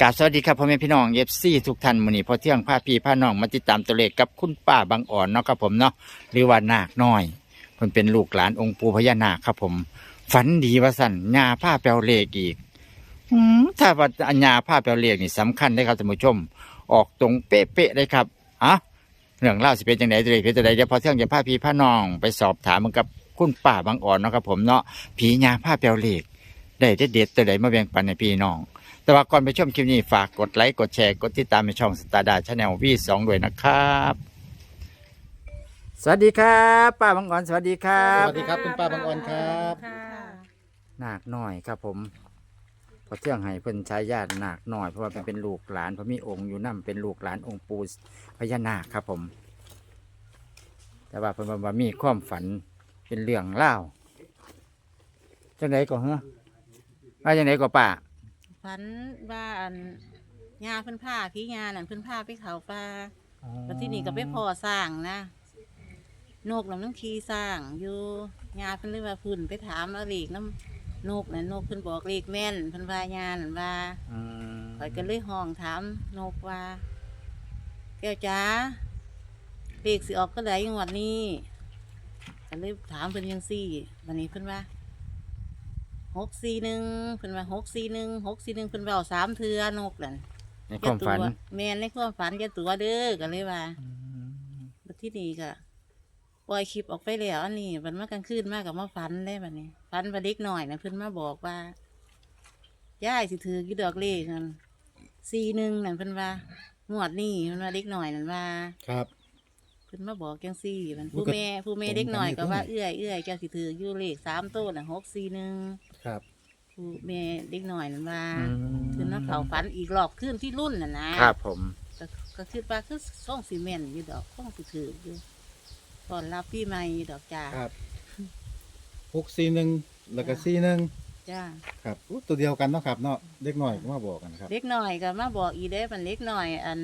กราบสวัสดีครับพ่อแม่พี่น้องเอฟซีทุกท่านมื้อนี้พอเที่ยงพาพี่พาน้องมาติดตามตัวเลขกับคุณป้าบางอ่อนเนาะครับผมเนาะหรือว่านาคน้อยเพิ่นเป็นลูกหลานองค์ปู่พญานาคครับผม ฝันดีว่าสั่นญาผ้าแปลเลขอีกอืมถ้าว่าญาผ้าแปลเลขนี่สำคัญได้ครับท่านผู้ชม ออกตรงเป๊ะๆเลยครับอะเรื่องเล่าวสิเป็นจังไดตัวเลขเป็นจังไดเดี๋ยวพอเที่ยงจะพาพี่พาน้องไปสอบถามมันกับคุณป้าบางอ่อนเนาะครับผมเนาะผีญาผ้าแปลเลขได้เด็ดๆตัวใดมาแบ่งปันให้พี่น้อง แต่ว่าก่อนไปชมคลิปนี้ฝากกดไลค์กดแชร์กดติดตามในช่องสตาร์ดาชาแนลวีสองด้วยนะครับ สวัสดีครับป้าบางอ่อนสวัสดีครัสบวัสดีครับคุณป้าบางออนครับ ค่ะนาคน้อยครับผมพอเที่ยงให้เพิ่นใช้ญาตินาคน้อย เพราะว่าเป็นเป็นลูกหลานเพราะมีองค์อยู่นั่เป็นลูกหลานองค์ปู่พญานาคครับผม แต่ว่าเพิ่นว่ามีความฝันเป็นเรื่องเล่าวจังไดก็เหรอว่าจังไดก็ป้า ฝันว่าอันยาเพิ่นผ้าพี่ยานั่นเพิ่นผ้าไปเขาป่าแล้วที่นี่ก็ไปพอสร้างนะนกน้ำน้ำขี้สร้างอยู่ยาเพิ่นเลยว่าพุ่นไปถามเอาเลขน้ำนกนั่นนกเพิ่นบอกเลขแม่นเพิ่นว่ายานั่นว่าอืมข่อยก็เลยห้องถามนกว่า แก้วจ๋าเลขสิออกก็ได้งวดนี้ก็เลยถามเพิ่นยังซี่วันนี้เพิ่นว่า หกสี่หนึ่งเพิ่นว่าหกสี่หนึ่งหกสี่หนึ่งเพิ่นเบาสามเทือนกนั่นในความฝันอย่ตัวแม่นในความฝันอย่าตัวเด้อก็เลยว่าบัดที่นี่ก็ปล่อยคลิปออกไปแล้วอันนี้มันมากลางคืนมากกับมาฝันได้บัดนี้ฝันว่าเล็กหน่อยนะเพิ่นมาบอกว่าย่ายสิถือกี่ดอกเลขนั่นสี่หนึ่งนั่นเพิ่นว่างวดนี่เพิ่นว่าเล็กหน่อยนั่นว่า ครับ เพิ่นมาบอกจังซี่มันอุ๊ผู้ยก็แม่ผู้แม่ตรงกันเด็กหน่อยก็ว่านี่เอื้อยเอื้อยเจ้าสิถืออยู่เลขสามตัวน่ะหกสี่หนึ่ง ครับ ผู้แม่เด็กหน่อยนั่นว่าอืมเพิ่นมาเขาฝันอีกรอบขึ้นที่รุ่นน่ะนะครับผมก็ก็คิดว่าคือส่องซีเมนต์อยู่ดอกส่องสิถืออยู่ตอนรับพี่ใหม่ดอกจ้าครับหกสี่หนึ่งแล้วก็สี่หนึ่งจ้าครับอู้ตัวเดียวกันเนาะครับเนาะเด็กหน่อยก็มาบอกกันครับ เล็กหน่อยก็มาบอกอีเด้มันเล็กหน่อย อัน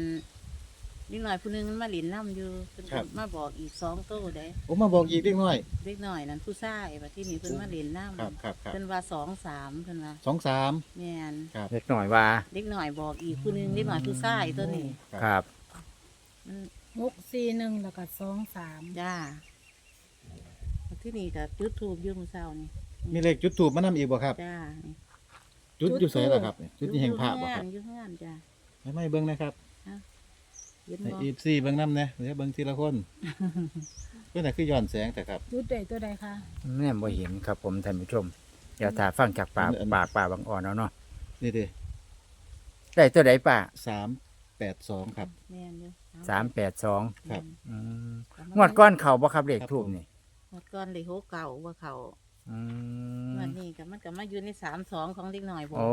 เล็กหน่อยผู้หนึงมันมาหลินน้ำอยู่เพิ่นก็มาบอกอีกสองตัวเด้โอ้มาบอกอีกเด็กหน่อย เล็กหน่อยนั้นผู้ชายว่าที่นี่เพิ่นมาหลินน้ำครับครับครับเพิ่นว่าสองสามเพิ่นว่าสองสามแม่นครับเล็กหน่อยว่าเล็กหน่อยบอกอีกผู้หนึงเล็กหน่อยผู้ชายตัวนี้ครับ มันหกสี่หนึ่งแล้วก็สองสามจ้าที่นี่ก็จุดทูบอยู่มื้อเช้านี่มีเลขจุดถูกมานำอีกบ่ครับ จ้านี่จุดอยู่ไสล่ะครับเนี่ยจุดที่แห่งพระบ่ครับอยู่เฮือนจ้าไม่ไม่เบิ่งนะครับ เห็นในบ่อีซี่เบิ่งนำเนี่ยเดี๋ยวเบิ่งทีละคนเพื่อนน่ะคือย้อนแสงแต่ครับ จุดใดตัวใดคะแม่บ่เห็นครับผมท่านผู้ชมเดี๋ยวถ้าฟังจากปากอัน ปากป่าบางอ่อนเอาเนาะนี่ดิได้ตัวใดป่าสามแปดสองครับ แม่นอยู่สามแปดสองครับ งวดก้อนเขาบ่ครับเลขครับทูบผมนี่งวดก่อนเลยโหเก่าว่าเขา อืงมวันนี้ก็มันก็มาอยู่ในสามสองของเล็กหน่อยบอกโอ้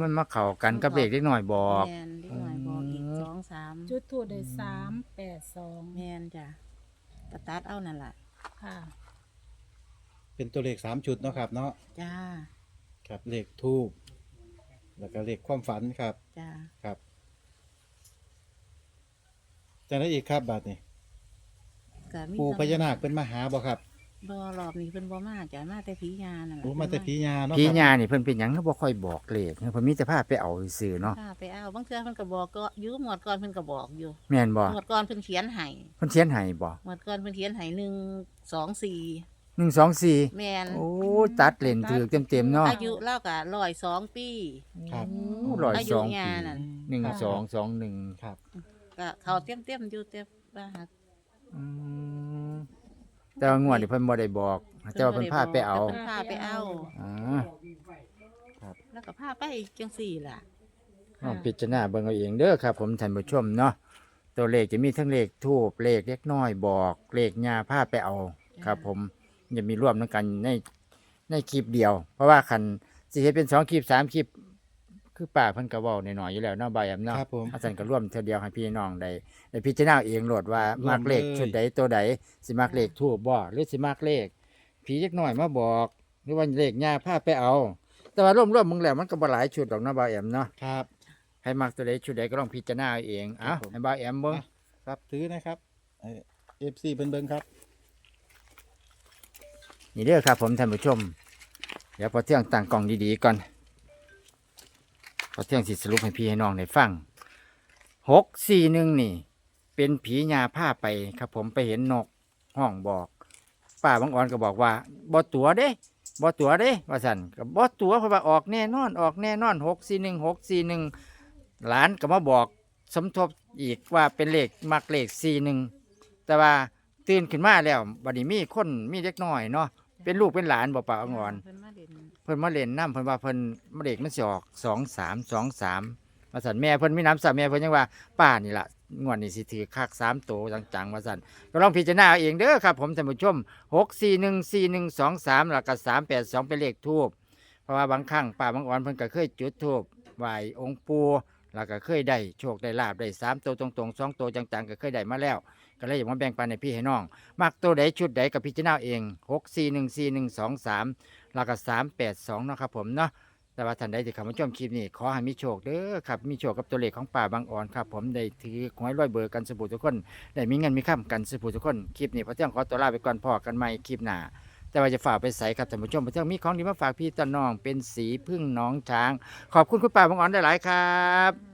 มันมาเข้ากันกับเลขเล็กหน่อยบอก แม่นเล็กหน่อยบอกอีกอืม สองสามจุดถูกได้สามแปดสองแม่นจ้ะกระตัดเอานั่นล่ะค่ะเป็นตัวเลขสามชุดเนาะครับเนาะจ้าครับเลขทูบแล้วก็เลขความฝันครับจ้าครับจะได้อีกครับบาทนี่ก็มีปู่พญานาคเป็นมาหาบ่ครับ บ่รอบนี้เพิ่นบ่มาจ้ะมาแต่ผียานั่นแหละโอ้มาแต่ผีญาเนาะผีครับญานี่เพิ่นเป็นหยังก็บ่ค่อยบอกเลขเพิ่นมีแต่พาไปเอาซื่อๆเนาะพาไปเอาบางเทื่อเพิ่นก็บอกก็อยู่หมวดก่อนเพิ่นก็บอกอยู่แม่นบ่หมวดก่อนเพิ่นเขียนให้เพิ่นเขียนให้บ่หมวดก่อนเพิ่นเขียนให้หนึ่งสองสี่หนึ่งสองสี่แม่นโอ้ตัดเลนถือเต็มๆเนาะอายุเล่ากับร้อยสองปี ครับ โอ้ร้อยอายุสองงาปีนนั่นหนึ่งครับสองสองหนึ่งครับก็เขาเต็มเต็มๆอยู่เต็มว่าหักอืม แต่ว่างวดนี่เพิ่นบ่ได้บอกแต่ว่าเพิ่นพาไปเอาเพิ่นพาไปเอา อ๋อแล้วก็พาไปจังสี่ล่ะลองพิจารณาเบิ่งเอาเองเด้อครับ ผมท่านผู้ชมเนาะตัวเลขจะมีทั้งเลขทูบเลขเล็กน้อยบอกเลขญาพาไปเอา ครับ ผมจะมีรวมทั้งกันในในคลิปเดียว เพราะว่าคันสิเฮ็ดเป็นสองคลิปสามคลิป คือป่าเพิ่นก็เว้าหน่อยๆอยู่แล้วเนาะบายแอมเนาะครับผม อาจารย์ก็ร่วมเท่าเดียวให้พี่น้องได้ได้พิจารณาเองโหลดว่าร่วมมักเลขเลย ชุดใดตัวใดสิมักเลขทูบบ่หรือสิมักเลขผีเล็กน้อยมาบอก หรือว่าเลขญาพาไปเอา แต่ว่ารวมๆมึงแล้วมันก็บ่หลายชุดดอกเนาะบายแอมเนาะครับ ให้มักตัวใดชุดใดก็ต้องพิจารณาเอาเองครัเอ้าบผม ให้บายแอมเบิ่งครับถือนะครับเอฟซีเบิ้งเบิ้งครับ นี่เด้อครับผมท่านผู้ชม เดี๋ยวพอเที่ยงตั้งกล่องดีๆก่อน พอเที่ยงสิสรุปให้พี่ให้น้องได้ฟังหกสี่หนึ่งนี่ เป็นผีญาผ้าไปครับ ผมไปเห็นนกห้องบอกป้าบางอ่อนก็บอกว่าบ่ตัวเด้บ่ตัวเด้ว่าสันก็บ่ตัวเพราะว่าออกแน่นอนออกแน่นอนหกสี่หนึ่งหกสี่หนึ่งหลานก็มาบอกสมทบอีกว่าเป็นเลขมักเลขสี่หนึ่งแต่ว่าตื่นขึ้นมาแล้วบัดนี้มีคนมีเล็กน้อยเนาะเป็นลูกเป็นหลานบ่ป้าบางอ่อน เพิ่นมาเด่น เพิ่นมาเล่นน้ำเพิ่นว่าเพิ่นมาเด็กมันสิออกสองสามสองสามมาสั่นแม่เพิ่นมีน้ำสามแม่เพิ่นยังว่าป้านี่ล่ะงวดนี้สิถือคักสามโตจังๆมาสั่นก็ลองพิจารณาเอาเองเด้อครับ ผมท่านผู้ชมหกสี่หนึ่งสี่หนึ่งสองสามแล้วก็สามแปดสองเป็นเลขทูบเพราะว่าบางครั้งป้าบางอ่อนเพิ่นก็เคยจุดทูบไหว้องค์ปู่แล้วก็เคยได้โชคได้ลาบได้สามโตวตรงๆสองโตวจังๆ ก็เคยได้มาแล้ว ก็เลยอยากมาแบ่งปันให้พี่ให้น้อง มักตัวใดชุดใดกับพิจารณาเองหกสี่หนึ่งสี่หนึ่งสองสาม แล้วก็สามแปดสองเนาะครับผมเนาะแต่ว่าท่านใดที่เข้ามาชมคลิปนี้ขอให้มีโชคเด้อครับมีโชคกับตัวเลขของป่าบางอ่อนครับผมได้ถือหวยร้อยเบอร์กันสบู่ทุกคนได้มีเงินมีข้ามกันสบู่ทุกคนคลิปนี้พระเจ้าขอตัวลาไปก่อนพอกันใหม่คลิปหน้าแต่ว่าจะฝากไปใส่ครับท่านผู้ชมพระเจ้ามีของดีมาฝากพี่ตาน้องเป็นสีพึ่งน้องช้าง ขอบคุณคุณป่าบางอ่อนได้หลายครับ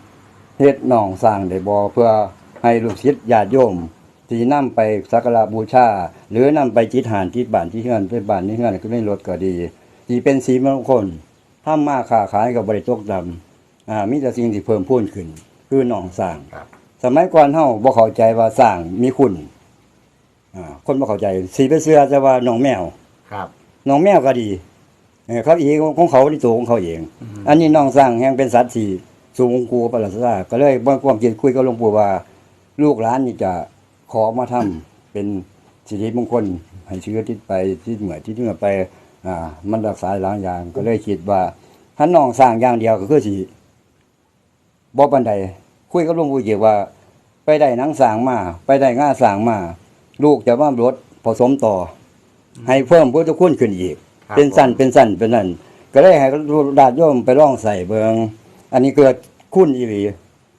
เฮ็ดน้องสร้างได้บ่เพื่อให้ลูกศิษย์ญาติโยมที่นำไปสักการะบูชา หรือนำไปจิตหานที่บ้านที่เฮือนไปบ้านที่เฮือนก็ไม่ลดก็ดีที่เป็นสีมงคลทำมาค้าขายกับบริตกดำอ่ามีแต่สิ่งที่เพิ่มพูนขึ้น คือหนองสร้างครับสมัยก่อนเฮาบ่เข้าใจว่าสร้างมีคุณอ่าคนบ่เข้าใจสีไปเสื้อแต่ว่าหนองแมวครับหนองแมวก็ดีเออเขาเองของเขาที่ตัวของเขาเอง อันนี้หนองสร้างแห่งเป็นสัตว์ที่ สูงกูประหลาดซาก็เลยบ่ความคิดคุยกับหลวงปู่ว่า ลูกหลานนี่จะขอมาทำเป็นสิริมงคลให้เชื้อที่ไปที่เหมือที่เหนือไป อ่า มันรักษาหลายอย่าง ก็เลยคิดว่าถ้าน้องสร้างอย่างเดียวก็คือสิบ่ปานใดคุยกับหลวงปู่เกี่ยวว่า ไปได้หนังสร้างมา ไปได้ง่าสร้างมา ลูกจะมารถผสมต่ออให้เพิ่มพุทธคุณขึ้นอีกครับเป็นสั้นเป็นสั้นเป็นนั่นก็เลยให้ดาดโยมไปลองใส่เบิง อันนี้เกิดคุณอีหลี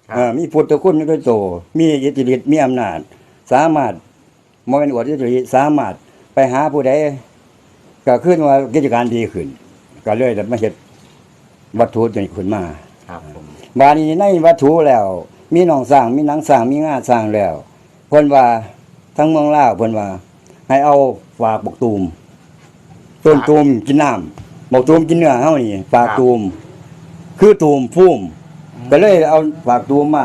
ครับ เอ่อมีพุทธคุณด้วยโต มีอิทธิฤทธิ์มีอำนาจ สามารถมเป็นอวดอิทธิฤทธิ์สามารถไปหาผู้ใดก็ขึ้นว่ากิจการดีขึ้น ก็เลยได้มาเฮ็ดวัตถุตัวนี้ขึ้นมา ครับผมบาดนี้ในวัตถุแล้ว มีหนองสร้างมีหนังสร้างมีงาสร้างแล้วเพิ่นว่าทั้งเมืองลาวเพิ่นว่า ให้เอาฝากบกตูมต้นตูมกินน้ำบกตูมกินเนื้อเฮานี่ฝากตูม คือตูมพุ่มก็เลยเอาฝากตูมมา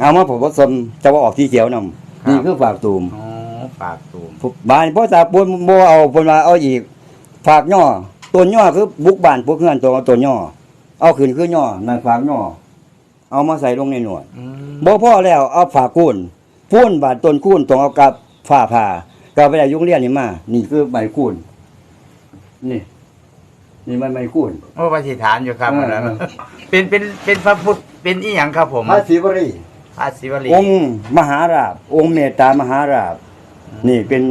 เอามาผสมจะว่าออกที่เขียวนำนี่คือฝากตูมอ๋อปากตูมบ้านพ่อตาปูนบ่เอาเพิ่นว่าเอาอีก ฝากย่อต้นย่อคือบุกบ้านพวกเฮือนตัวเอาต้นย่อเอาขึ้นคือย่อนั่นฝากย่อเอามาใส่ลงในหนวด อืมบ่พอแล้วเอาฝากคูนพูนบาดต้นคูนต้องเอากับฝ้าผ่าก็ไปได้ยุงเรียนนี่มา นี่คือใบคูนนี่ นี่มันใบคูนโอ้ปฏิฐานอยู่ครับเอออันนั้นเป็นเป็นเป็นพระพุทธเป็นอีหยังครับผมพระศิวรีพระศิวลีองค์มหาราบ องค์เมตตามหาราบ นี่เป็น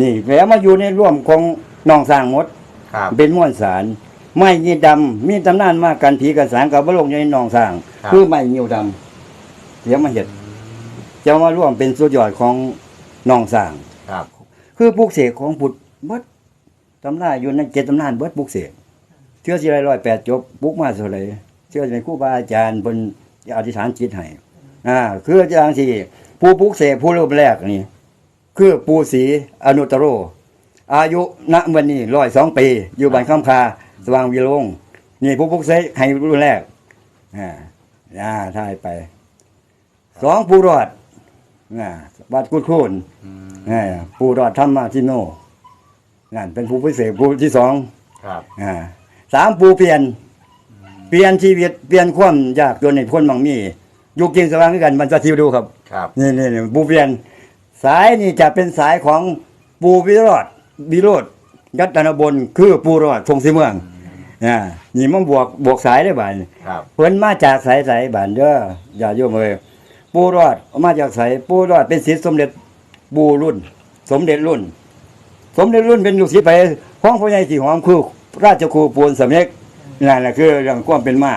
นี่แล้วมาอยู่ในร่วมของน้องสร้างหมด ครับ เป็นม้วนสารไม้ยีดำมีตำนานมากกันผีกันสางกับบลงอยู่ในหนองสร้าง ครับ คือไม้ยิวดำเดี๋ยวมาเห็ดจะมาร่วมเป็นสุดยอดของหนองสร้าง ครับ คือปลูกเสกของบุตรเบิดตำนานอยู่ในเจ็ดตำนานเบิดปลูกเสก เชื่อสิไรร้อยแปดจบปลูกมาเท่าไหรเชื่อสิเป็นครูบาอาจารย์บนอธิษฐานจิตให้อ่าคืออาจารย์ที่ผู้ปลูกเสกผู้เริ่มแรกนี่ คือปูศรีอนุตตโร อายุณวันนี้ร้อยสองปี อยู่บ้านข้ามคาสว่างวิโรงนี่ผู้พุกเสกให้รุ่นแรกอ่าอ่าถ่ายไปสองปูรอดอ่าวัดกุดคูนอืมอ่าปูรอดธรรมาทิโนนั่นเป็นผู้พิเศษผู้ที่สองครับอ่า สามปูเปลี่ยน เปลี่ยนชีวิตเปลี่ยนความยากจนในพ้นบางมียุคจริงสว่างคือกันมันจะทิวดูครับครับนี่นี่นี่ปูเปลี่ยน สายนี่จะเป็นสายของปูวิโรธวิโรธยัตนบนคือปูรอดทรงสีเมืองอ่านี่มันบวกบวกสายได้บ่ายครับเพิ่นมาจากสายสายบ้านเด้ออย่าโยมเอ้ยปูรอดมาจากสายปูรอดเป็นศิษย์สมเด็จปูรุ่น สมเด็จรุ่น สมเด็จรุ่นเป็นลูกศิษย์ไปของพ่อใหญ่สีหอมคือ ราชครูปูนสำเน็จนั่นแหละคือเรื่องความเป็นมา